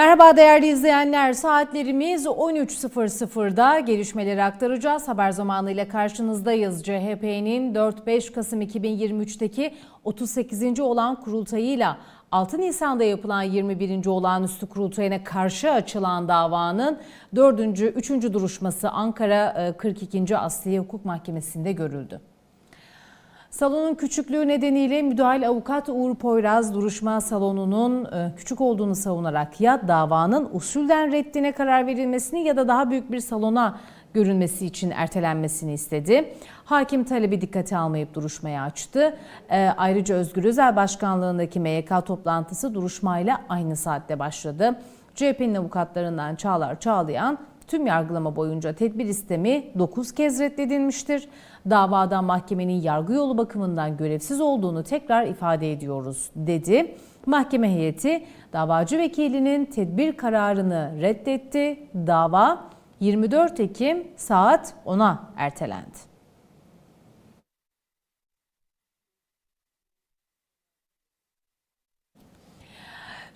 Merhaba değerli izleyenler. Saatlerimiz 13.00'da gelişmeleri aktaracağız. Haber zamanıyla karşınızdayız. CHP'nin 4-5 Kasım 2023'teki 38. olan kurultayıyla 6 Nisan'da yapılan 21. olağanüstü kurultayına karşı açılan davanın 4. 3. duruşması Ankara e, 42. Asliye Hukuk Mahkemesi'nde görüldü. Salonun küçüklüğü nedeniyle müdahil avukat Uğur Poyraz duruşma salonunun e, küçük olduğunu savunarak ya davanın usulden reddine karar verilmesini ya da daha büyük bir salona görünmesi için ertelenmesini istedi. Hakim talebi dikkate almayıp duruşmayı açtı. E, Ayrıca Özgür Özel Başkanlığındaki MYK toplantısı duruşmayla aynı saatte başladı. CHP'nin avukatlarından Çağlar Çağlayan Tüm yargılama boyunca tedbir istemi 9 kez reddedilmiştir. Davada mahkemenin yargı yolu bakımından görevsiz olduğunu tekrar ifade ediyoruz dedi. Mahkeme heyeti davacı vekilinin tedbir kararını reddetti. Dava 24 Ekim saat 10'a ertelendi.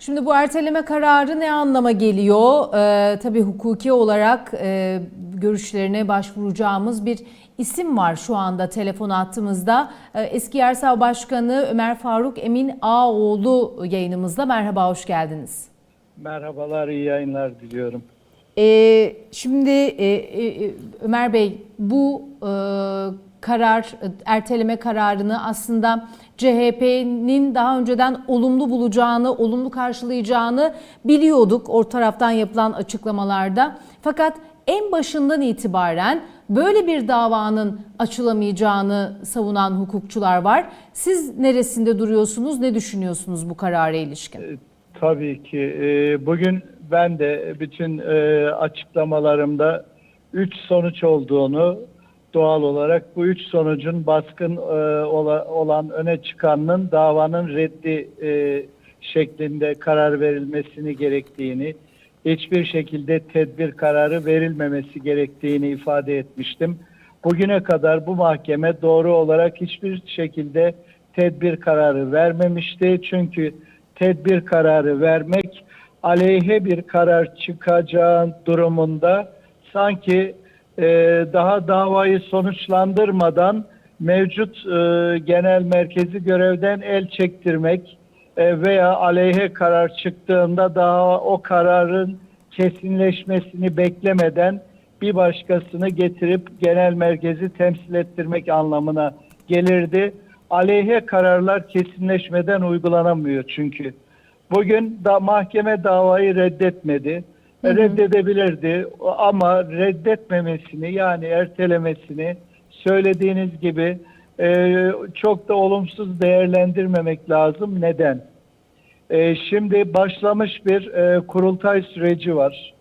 Şimdi bu erteleme kararı ne anlama geliyor? Ee, tabii hukuki olarak e, görüşlerine başvuracağımız bir isim var şu anda telefon attığımızda. Ee, eski Yersal Başkanı Ömer Faruk Emin Ağoğlu yayınımızda. Merhaba, hoş geldiniz. Merhabalar, iyi yayınlar diliyorum. Ee, şimdi e, e, Ömer Bey bu e, karar, erteleme kararını aslında CHP'nin daha önceden olumlu bulacağını, olumlu karşılayacağını biliyorduk o taraftan yapılan açıklamalarda. Fakat en başından itibaren böyle bir davanın açılamayacağını savunan hukukçular var. Siz neresinde duruyorsunuz, ne düşünüyorsunuz bu karara ilişkin? Tabii ki e, bugün ben de bütün e, açıklamalarımda üç sonuç olduğunu doğal olarak bu üç sonucun baskın e, ola, olan öne çıkanın davanın reddi e, şeklinde karar verilmesini gerektiğini, hiçbir şekilde tedbir kararı verilmemesi gerektiğini ifade etmiştim. Bugüne kadar bu mahkeme doğru olarak hiçbir şekilde tedbir kararı vermemişti. Çünkü tedbir kararı vermek aleyhe bir karar çıkacağı durumunda sanki e, daha davayı sonuçlandırmadan mevcut e, genel merkezi görevden el çektirmek e, veya aleyhe karar çıktığında daha o kararın kesinleşmesini beklemeden bir başkasını getirip genel merkezi temsil ettirmek anlamına gelirdi. Aleyhe kararlar kesinleşmeden uygulanamıyor çünkü. Bugün da mahkeme davayı reddetmedi. Reddedebilirdi ama reddetmemesini yani ertelemesini söylediğiniz gibi e, çok da olumsuz değerlendirmemek lazım. Neden? E, şimdi başlamış bir e, kurultay süreci var.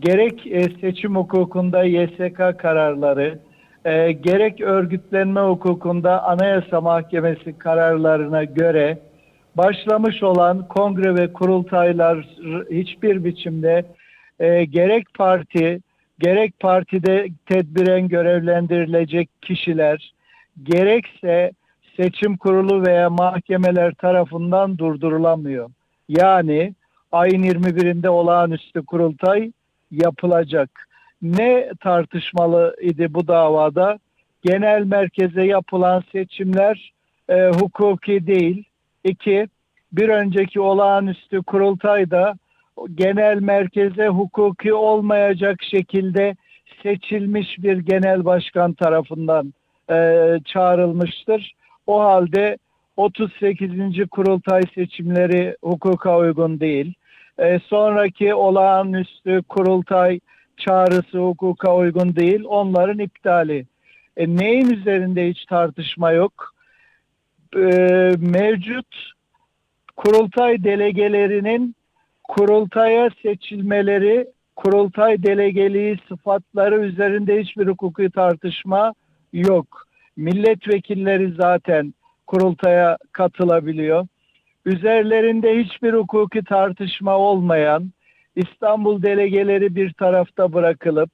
Gerek e, seçim hukukunda YSK kararları, e, gerek örgütlenme hukukunda Anayasa Mahkemesi kararlarına göre başlamış olan kongre ve kurultaylar hiçbir biçimde e, gerek parti, gerek partide tedbiren görevlendirilecek kişiler, gerekse seçim kurulu veya mahkemeler tarafından durdurulamıyor. Yani ayın 21'inde olağanüstü kurultay yapılacak. Ne tartışmalı idi bu davada? Genel merkeze yapılan seçimler e, hukuki değil. İki, bir önceki olağanüstü kurultayda genel merkeze hukuki olmayacak şekilde seçilmiş bir genel başkan tarafından e, çağrılmıştır. O halde 38. kurultay seçimleri hukuka uygun değil. E, sonraki olağanüstü kurultay çağrısı hukuka uygun değil. Onların iptali. E, neyin üzerinde hiç tartışma yok? E, mevcut kurultay delegelerinin kurultaya seçilmeleri, kurultay delegeliği sıfatları üzerinde hiçbir hukuki tartışma yok. Milletvekilleri zaten kurultaya katılabiliyor. Üzerlerinde hiçbir hukuki tartışma olmayan İstanbul delegeleri bir tarafta bırakılıp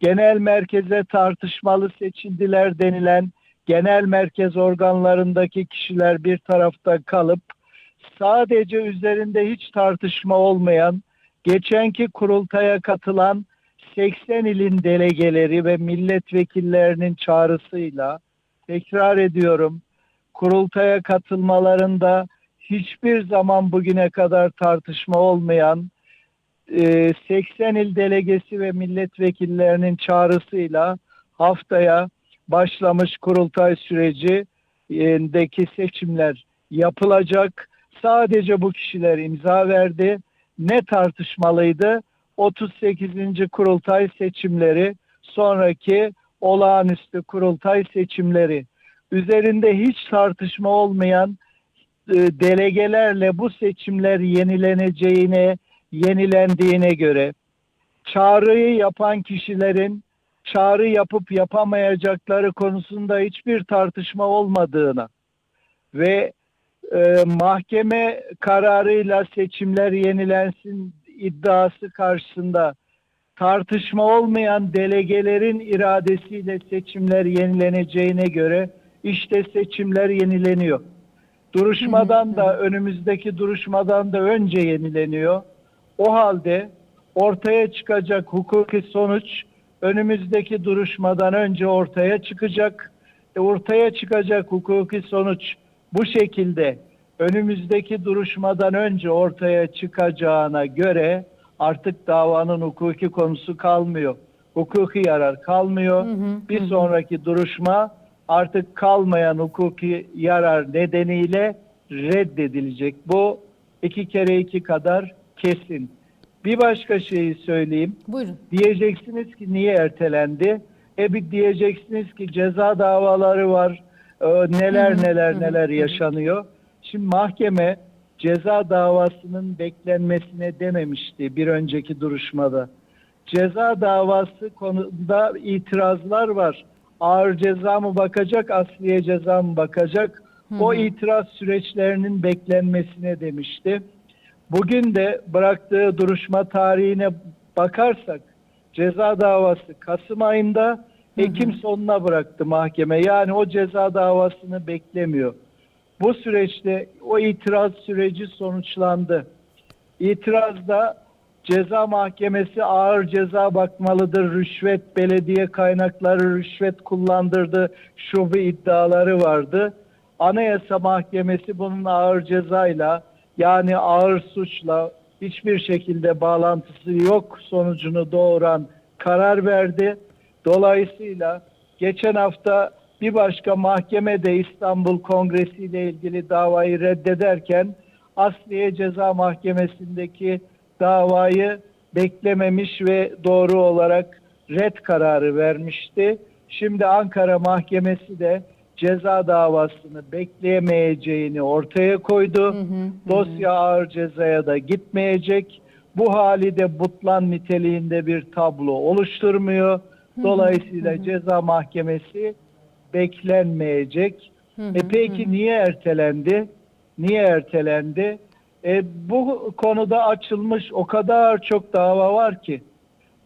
genel merkeze tartışmalı seçildiler denilen genel merkez organlarındaki kişiler bir tarafta kalıp sadece üzerinde hiç tartışma olmayan geçenki kurultaya katılan 80 ilin delegeleri ve milletvekillerinin çağrısıyla tekrar ediyorum kurultaya katılmalarında hiçbir zaman bugüne kadar tartışma olmayan e, 80 il delegesi ve milletvekillerinin çağrısıyla haftaya başlamış kurultay sürecindeki seçimler yapılacak. Sadece bu kişiler imza verdi. Ne tartışmalıydı? 38. kurultay seçimleri, sonraki olağanüstü kurultay seçimleri. Üzerinde hiç tartışma olmayan e, delegelerle bu seçimler yenileneceğine, yenilendiğine göre çağrıyı yapan kişilerin çağrı yapıp yapamayacakları konusunda hiçbir tartışma olmadığına ve e, mahkeme kararıyla seçimler yenilensin iddiası karşısında tartışma olmayan delegelerin iradesiyle seçimler yenileneceğine göre işte seçimler yenileniyor. Duruşmadan da önümüzdeki duruşmadan da önce yenileniyor. O halde ortaya çıkacak hukuki sonuç önümüzdeki duruşmadan önce ortaya çıkacak. E, ortaya çıkacak hukuki sonuç bu şekilde önümüzdeki duruşmadan önce ortaya çıkacağına göre artık davanın hukuki konusu kalmıyor. Hukuki yarar kalmıyor. Bir sonraki duruşma artık kalmayan hukuki yarar nedeniyle reddedilecek. Bu iki kere iki kadar kesin. Bir başka şeyi söyleyeyim. Buyurun. Diyeceksiniz ki niye ertelendi? E bir diyeceksiniz ki ceza davaları var. E, neler neler neler yaşanıyor. Şimdi mahkeme ceza davasının beklenmesine dememişti bir önceki duruşmada. Ceza davası konuda itirazlar var. Ağır ceza mı bakacak, asliye ceza mı bakacak? O itiraz süreçlerinin beklenmesine demişti. Bugün de bıraktığı duruşma tarihine bakarsak ceza davası Kasım ayında Ekim sonuna bıraktı mahkeme. Yani o ceza davasını beklemiyor. Bu süreçte o itiraz süreci sonuçlandı. İtirazda ceza mahkemesi ağır ceza bakmalıdır. Rüşvet, belediye kaynakları rüşvet kullandırdı. Şubu iddiaları vardı. Anayasa Mahkemesi bunun ağır cezayla yani ağır suçla hiçbir şekilde bağlantısı yok sonucunu doğuran karar verdi. Dolayısıyla geçen hafta bir başka mahkeme de İstanbul Kongresi ile ilgili davayı reddederken Asliye Ceza Mahkemesi'ndeki davayı beklememiş ve doğru olarak red kararı vermişti. Şimdi Ankara Mahkemesi de ceza davasını bekleyemeyeceğini ortaya koydu. Dosya ağır cezaya da gitmeyecek. Bu hali de butlan niteliğinde bir tablo oluşturmuyor. Dolayısıyla ceza mahkemesi beklenmeyecek. E peki niye ertelendi? Niye ertelendi? E, bu konuda açılmış o kadar çok dava var ki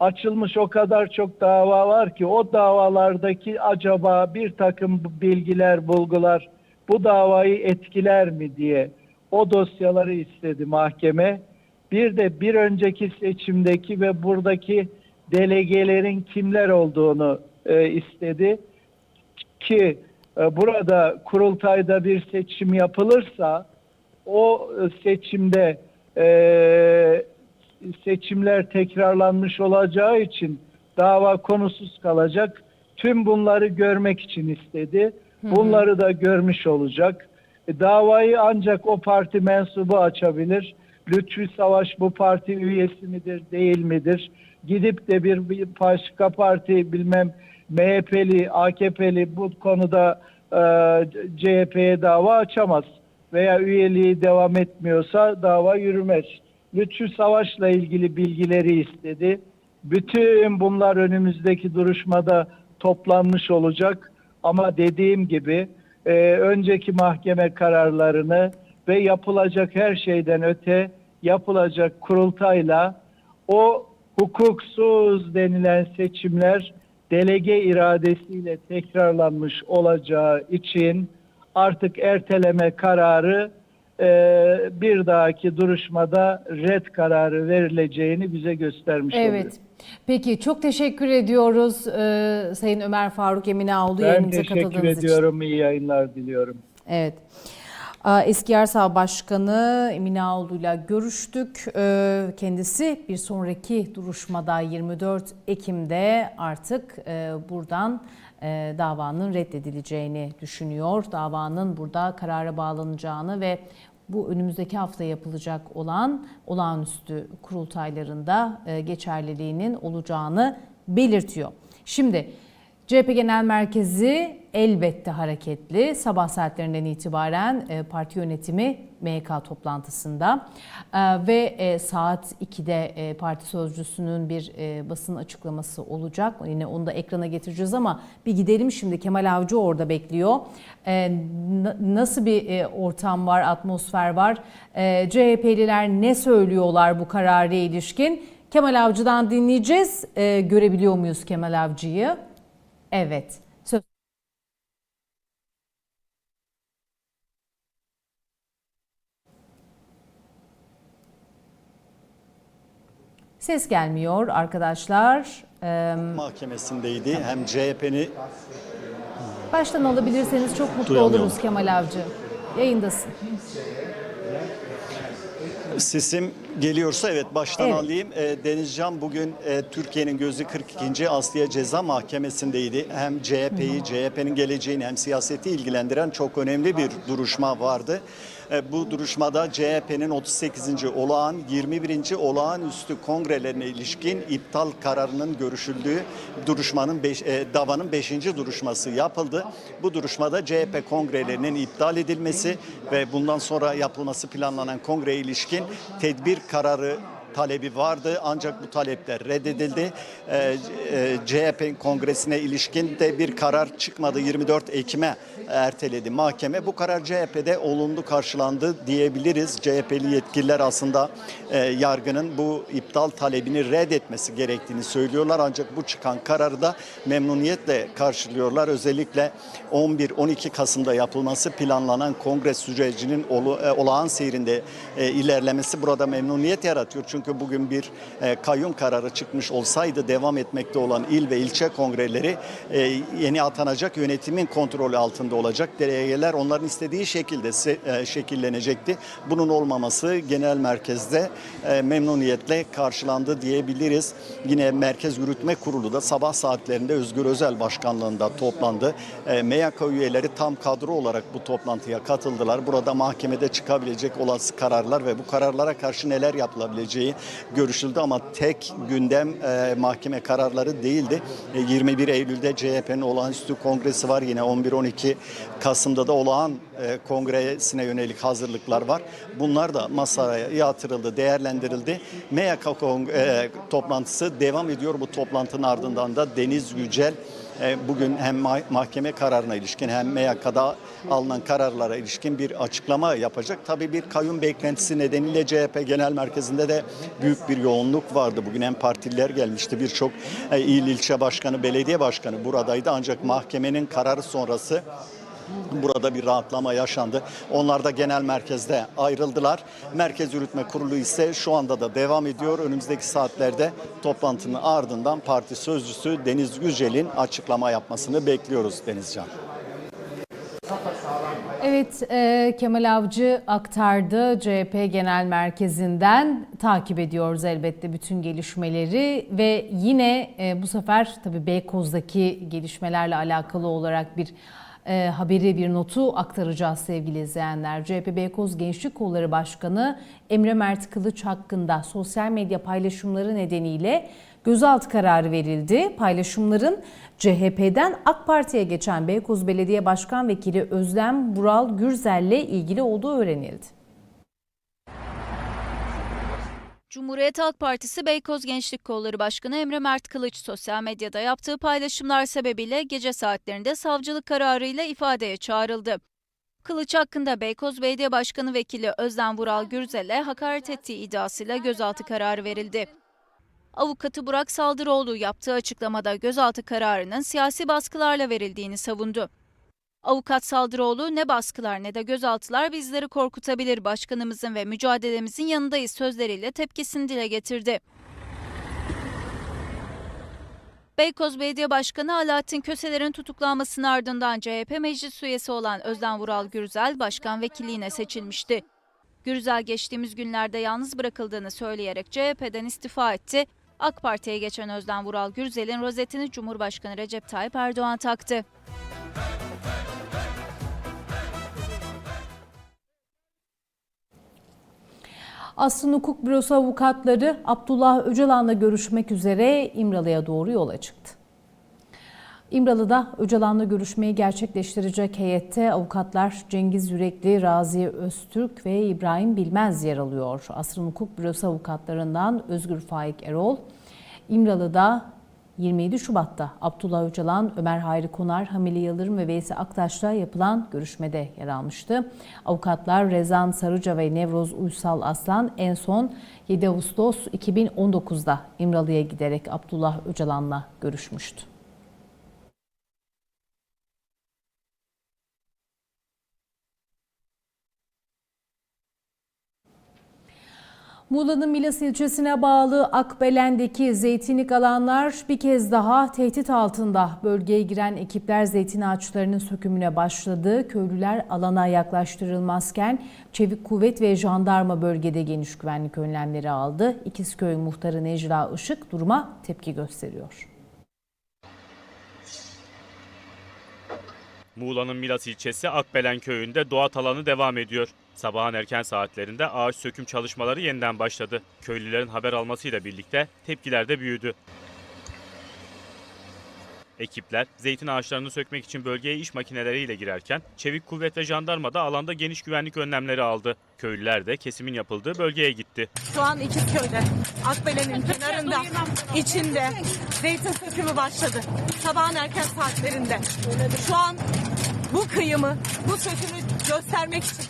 açılmış o kadar çok dava var ki o davalardaki acaba bir takım bilgiler, bulgular bu davayı etkiler mi diye o dosyaları istedi mahkeme. Bir de bir önceki seçimdeki ve buradaki delegelerin kimler olduğunu e, istedi ki e, burada kurultayda bir seçim yapılırsa o seçimde e, seçimler tekrarlanmış olacağı için dava konusuz kalacak. Tüm bunları görmek için istedi. Bunları da görmüş olacak. E, davayı ancak o parti mensubu açabilir. Lütfü Savaş bu parti üyesi midir, değil midir? Gidip de bir, bir başka parti bilmem MHP'li, AKP'li bu konuda e, CHP'ye dava açamaz. Veya üyeliği devam etmiyorsa dava yürümez. Lütfü Savaş'la ilgili bilgileri istedi. Bütün bunlar önümüzdeki duruşmada toplanmış olacak. Ama dediğim gibi e, önceki mahkeme kararlarını ve yapılacak her şeyden öte yapılacak kurultayla o hukuksuz denilen seçimler delege iradesiyle tekrarlanmış olacağı için artık erteleme kararı e, bir dahaki duruşmada red kararı verileceğini bize göstermiş oluyor. Evet. Peki çok teşekkür ediyoruz e, Sayın Ömer Faruk Eminaoğlu Ben yayınımıza teşekkür katıldığınız için. ediyorum. İyi yayınlar diliyorum. Evet. Aa, Eski Yersağ Başkanı Eminaoğlu'yla görüştük. Ee, Kendisi bir sonraki duruşmada 24 Ekim'de artık e, buradan e, davanın reddedileceğini düşünüyor. Davanın burada karara bağlanacağını ve bu önümüzdeki hafta yapılacak olan olağanüstü kurultaylarında e, geçerliliğinin olacağını belirtiyor. Şimdi CHP Genel Merkezi elbette hareketli. Sabah saatlerinden itibaren e, parti yönetimi MYK toplantısında E, ve e, saat 2'de e, parti sözcüsünün bir basın açıklaması olacak. Yine onu da ekrana getireceğiz ama bir gidelim şimdi. Kemal Avcı orada bekliyor. Na- Nasıl bir ortam var, atmosfer var? CHP'liler ne söylüyorlar bu karara ilişkin? Kemal Avcı'dan dinleyeceğiz. Görebiliyor muyuz Kemal Avcı'yı? Evet. Söz Ses gelmiyor arkadaşlar. Ee, mahkemesindeydi. Hem CHP'ni baştan alabilirseniz çok mutlu Duyamıyorum. oluruz Kemal Avcı. Yayındasın. sesim geliyorsa evet baştan Evet. alayım. E, Denizcan bugün e, Türkiye'nin gözü 42. Asliye Ceza Mahkemesi'ndeydi. Hem CHP'yi, CHP'nin geleceğini hem siyaseti ilgilendiren çok önemli bir duruşma vardı. E, bu duruşmada CHP'nin 38. olağan 21. olağanüstü kongrelerine ilişkin iptal kararının görüşüldüğü duruşmanın beş, e, davanın 5. duruşması yapıldı. Bu duruşmada CHP kongrelerinin iptal edilmesi ve bundan sonra yapılması planlanan kongreye ilişkin tedbir kararı talebi vardı ancak bu talepler reddedildi. Ee, e, CHP kongresine ilişkin de bir karar çıkmadı. 24 Ekim'e erteledi mahkeme. Bu karar CHP'de olumlu karşılandı diyebiliriz. CHP'li yetkililer aslında e, yargının bu iptal talebini reddetmesi gerektiğini söylüyorlar. Ancak bu çıkan kararı da memnuniyetle karşılıyorlar. Özellikle 11-12 Kasım'da yapılması planlanan kongre sürecinin olu- e, olağan seyrinde e, ilerlemesi burada memnuniyet yaratıyor. Çünkü bugün bir e, kayyum kararı çıkmış olsaydı devam etmekte olan il ve ilçe kongreleri e, yeni atanacak yönetimin kontrolü altında olacak. Delegeler onların istediği şekilde e, şekillenecekti. Bunun olmaması genel merkezde memnuniyetle karşılandı diyebiliriz. Yine Merkez Yürütme Kurulu da sabah saatlerinde Özgür Özel başkanlığında toplandı. E, MYK üyeleri tam kadro olarak bu toplantıya katıldılar. Burada mahkemede çıkabilecek olası kararlar ve bu kararlara karşı neler yapılabileceği görüşüldü ama tek gündem e, mahkeme kararları değildi. E, 21 Eylül'de CHP'nin olağanüstü kongresi var. Yine 11-12 Kasım'da da olağan e, kongresine yönelik hazırlıklar var. Bunlar da masaya yatırıldı, değerlendirildi. MYK e, toplantısı devam ediyor. Bu toplantının ardından da Deniz Yücel bugün hem ma- mahkeme kararına ilişkin hem MYK'da alınan kararlara ilişkin bir açıklama yapacak. Tabii bir kayyum beklentisi nedeniyle CHP Genel Merkezi'nde de büyük bir yoğunluk vardı. Bugün hem partililer gelmişti. Birçok e, il, ilçe başkanı, belediye başkanı buradaydı. Ancak mahkemenin kararı sonrası Burada bir rahatlama yaşandı. Onlar da genel merkezde ayrıldılar. Merkez Yürütme Kurulu ise şu anda da devam ediyor. Önümüzdeki saatlerde toplantının ardından parti sözcüsü Deniz Yücel'in açıklama yapmasını bekliyoruz Denizcan. Evet, e, Kemal Avcı aktardı CHP Genel Merkezi'nden. Takip ediyoruz elbette bütün gelişmeleri ve yine e, bu sefer tabii Beykoz'daki gelişmelerle alakalı olarak bir e, haberi, bir notu aktaracağız sevgili izleyenler. CHP Beykoz Gençlik Kolları Başkanı Emre Mert Kılıç hakkında sosyal medya paylaşımları nedeniyle gözaltı kararı verildi. Paylaşımların CHP'den AK Parti'ye geçen Beykoz Belediye Başkan Vekili Özlem Vural Gürzel'le ilgili olduğu öğrenildi. Cumhuriyet Halk Partisi Beykoz Gençlik Kolları Başkanı Emre Mert Kılıç sosyal medyada yaptığı paylaşımlar sebebiyle gece saatlerinde savcılık kararıyla ifadeye çağrıldı. Kılıç hakkında Beykoz Belediye Başkanı Vekili Özlem Vural Gürzel'e hakaret ettiği iddiasıyla gözaltı kararı verildi. Avukatı Burak Saldırıoğlu yaptığı açıklamada gözaltı kararının siyasi baskılarla verildiğini savundu. Avukat Saldırıoğlu ne baskılar ne de gözaltılar bizleri korkutabilir. Başkanımızın ve mücadelemizin yanındayız sözleriyle tepkisini dile getirdi. Beykoz Belediye Başkanı Alaaddin Köseler'in tutuklanmasının ardından CHP meclis üyesi olan Özden Vural Gürzel başkan vekilliğine seçilmişti. Gürzel geçtiğimiz günlerde yalnız bırakıldığını söyleyerek CHP'den istifa etti. AK Parti'ye geçen Özden Vural Gürzel'in rozetini Cumhurbaşkanı Recep Tayyip Erdoğan taktı. Asrın Hukuk Bürosu avukatları Abdullah Öcalan'la görüşmek üzere İmralı'ya doğru yola çıktı. İmralı'da Öcalan'la görüşmeyi gerçekleştirecek heyette avukatlar Cengiz Yürekli, Razi Öztürk ve İbrahim Bilmez yer alıyor. Asrın Hukuk Bürosu avukatlarından Özgür Faik Erol, İmralı'da 27 Şubat'ta Abdullah Öcalan, Ömer Hayri Konar, Hamile Yıldırım ve Veysi Aktaş'la yapılan görüşmede yer almıştı. Avukatlar Rezan Sarıca ve Nevroz Uysal Aslan en son 7 Ağustos 2019'da İmralı'ya giderek Abdullah Öcalan'la görüşmüştü. Muğla'nın Milas ilçesine bağlı Akbelen'deki zeytinlik alanlar bir kez daha tehdit altında. Bölgeye giren ekipler zeytin ağaçlarının sökümüne başladı. Köylüler alana yaklaştırılmazken Çevik Kuvvet ve Jandarma bölgede geniş güvenlik önlemleri aldı. İkizköy muhtarı Necla Işık duruma tepki gösteriyor. Muğla'nın Milas ilçesi Akbelen köyünde doğa alanı devam ediyor. Sabahın erken saatlerinde ağaç söküm çalışmaları yeniden başladı. Köylülerin haber almasıyla birlikte tepkiler de büyüdü. Ekipler zeytin ağaçlarını sökmek için bölgeye iş makineleriyle girerken Çevik Kuvvet ve Jandarma da alanda geniş güvenlik önlemleri aldı. Köylüler de kesimin yapıldığı bölgeye gitti. Şu an İkizköy'de, Akbelen'in kenarında, içinde zeytin sökümü başladı. Sabahın erken saatlerinde. Şu an bu kıyımı, bu sökümü göstermek için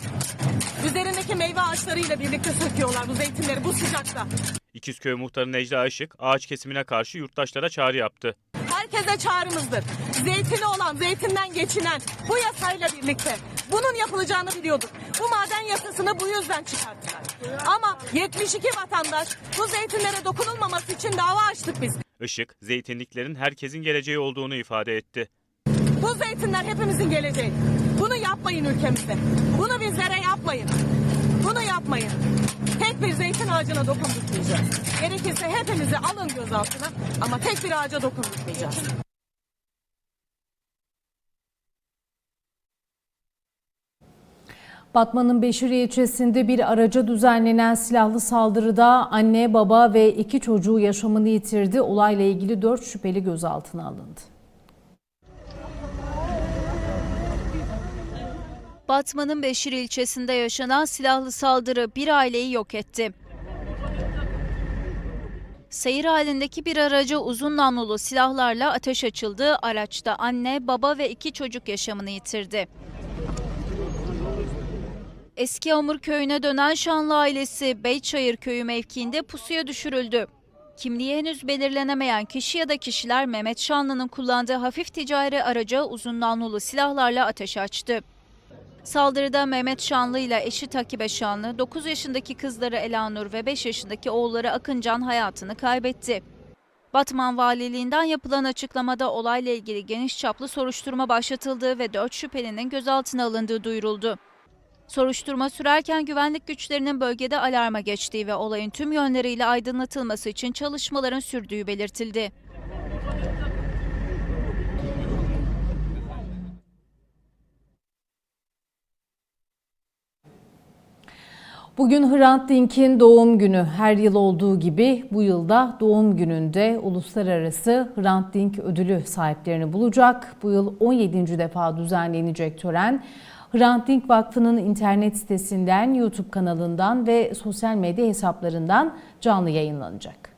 üzerindeki meyve ağaçlarıyla birlikte söküyorlar bu zeytinleri bu sıcakta. İkizköy muhtarı Necla Işık ağaç kesimine karşı yurttaşlara çağrı yaptı. Herkese çağrımızdır. Zeytini olan, zeytinden geçinen bu yasayla birlikte bunun yapılacağını biliyorduk. Bu maden yasasını bu yüzden çıkarttılar. Ama 72 vatandaş bu zeytinlere dokunulmaması için dava açtık biz. Işık, zeytinliklerin herkesin geleceği olduğunu ifade etti. Bu zeytinler hepimizin geleceği. Bunu yapmayın ülkemizde. Bunu bizlere yapmayın. Bunu yapmayın. Tek bir zeytin ağacına dokundurtmayacağız. Gerekirse hepimizi alın gözaltına ama tek bir ağaca dokundurtmayacağız. Batman'ın Beşiriye ilçesinde bir araca düzenlenen silahlı saldırıda anne, baba ve iki çocuğu yaşamını yitirdi. Olayla ilgili dört şüpheli gözaltına alındı. Batman'ın Beşir ilçesinde yaşanan silahlı saldırı bir aileyi yok etti. Seyir halindeki bir araca uzun namlulu silahlarla ateş açıldı. Araçta anne, baba ve iki çocuk yaşamını yitirdi. Eski Amur köyüne dönen Şanlı ailesi Beyçayır köyü mevkiinde pusuya düşürüldü. Kimliği henüz belirlenemeyen kişi ya da kişiler Mehmet Şanlı'nın kullandığı hafif ticari araca uzun namlulu silahlarla ateş açtı. Saldırıda Mehmet Şanlı ile eşi Takibe Şanlı, 9 yaşındaki kızları Elanur ve 5 yaşındaki oğulları Akıncan hayatını kaybetti. Batman Valiliğinden yapılan açıklamada olayla ilgili geniş çaplı soruşturma başlatıldığı ve 4 şüphelinin gözaltına alındığı duyuruldu. Soruşturma sürerken güvenlik güçlerinin bölgede alarma geçtiği ve olayın tüm yönleriyle aydınlatılması için çalışmaların sürdüğü belirtildi. Bugün Hrant Dink'in doğum günü. Her yıl olduğu gibi bu yılda doğum gününde uluslararası Hrant Dink ödülü sahiplerini bulacak. Bu yıl 17. defa düzenlenecek tören Hrant Dink Vakfı'nın internet sitesinden, YouTube kanalından ve sosyal medya hesaplarından canlı yayınlanacak.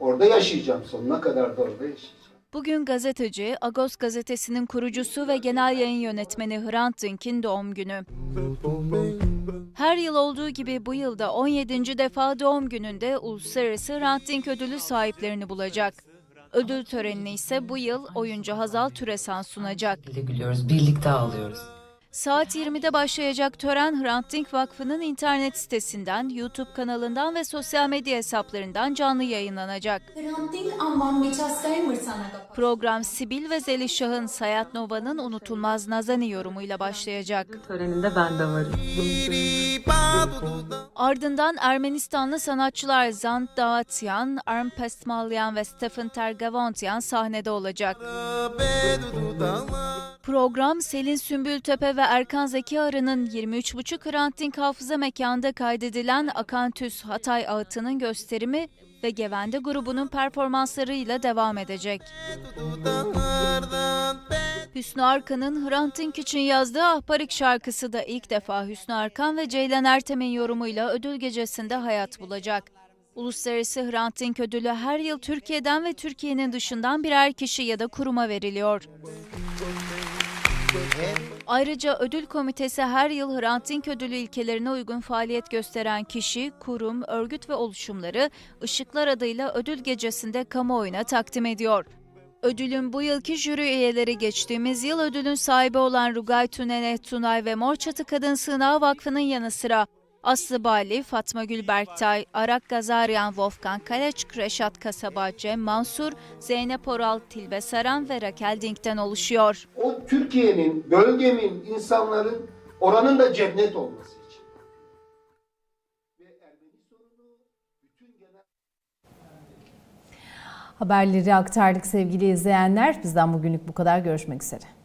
Orada yaşayacağım sonuna kadar da orada yaşayacağım. Bugün gazeteci, Agos gazetesinin kurucusu ve genel yayın yönetmeni Hrant Dink'in doğum günü. Her yıl olduğu gibi bu yılda 17. defa doğum gününde Uluslararası Hrant Dink ödülü sahiplerini bulacak. Ödül törenini ise bu yıl oyuncu Hazal Türesan sunacak. Birlikte gülüyoruz, birlikte ağlıyoruz. Saat 20'de başlayacak tören Hrant Dink Vakfı'nın internet sitesinden, YouTube kanalından ve sosyal medya hesaplarından canlı yayınlanacak. Program Sibil ve Zelişah'ın Sayat Nova'nın unutulmaz Nazani yorumuyla başlayacak. Töreninde ben de varım. Ardından Ermenistanlı sanatçılar Zand Dağatyan, Arm Pestmalyan ve Stefan Tergavantyan sahnede olacak. Program Selin Sümbültepe ve Erkan Zeki Arı'nın 23,5 Hrant hafıza mekanda kaydedilen Akantüs Hatay Ağıtı'nın gösterimi ve Gevende grubunun performanslarıyla devam edecek. Hüsnü Arkan'ın Hrant Dink için yazdığı Ahparik şarkısı da ilk defa Hüsnü Arkan ve Ceylan Ertem'in yorumuyla ödül gecesinde hayat bulacak. Uluslararası Hrant Dink ödülü her yıl Türkiye'den ve Türkiye'nin dışından birer kişi ya da kuruma veriliyor. Ayrıca ödül komitesi her yıl Hrant Dink ödülü ilkelerine uygun faaliyet gösteren kişi, kurum, örgüt ve oluşumları Işıklar adıyla ödül gecesinde kamuoyuna takdim ediyor. Ödülün bu yılki jüri üyeleri geçtiğimiz yıl ödülün sahibi olan Rugay Tünene Tunay ve Mor Çatı Kadın Sığınağı Vakfı'nın yanı sıra Aslı Bali, Fatma Gül Berktay, Arak Gazaryan, Wolfgang Kaleçk, Reşat Kasaba, Cem Mansur, Zeynep Oral, Tilbe Saran ve Rakel Dink'ten oluşuyor. O Türkiye'nin, bölgemin, insanların oranın da cennet olması için. Ve Ermeni sorunu bütün genel Haberleri aktardık sevgili izleyenler. Bizden bugünlük bu kadar. Görüşmek üzere.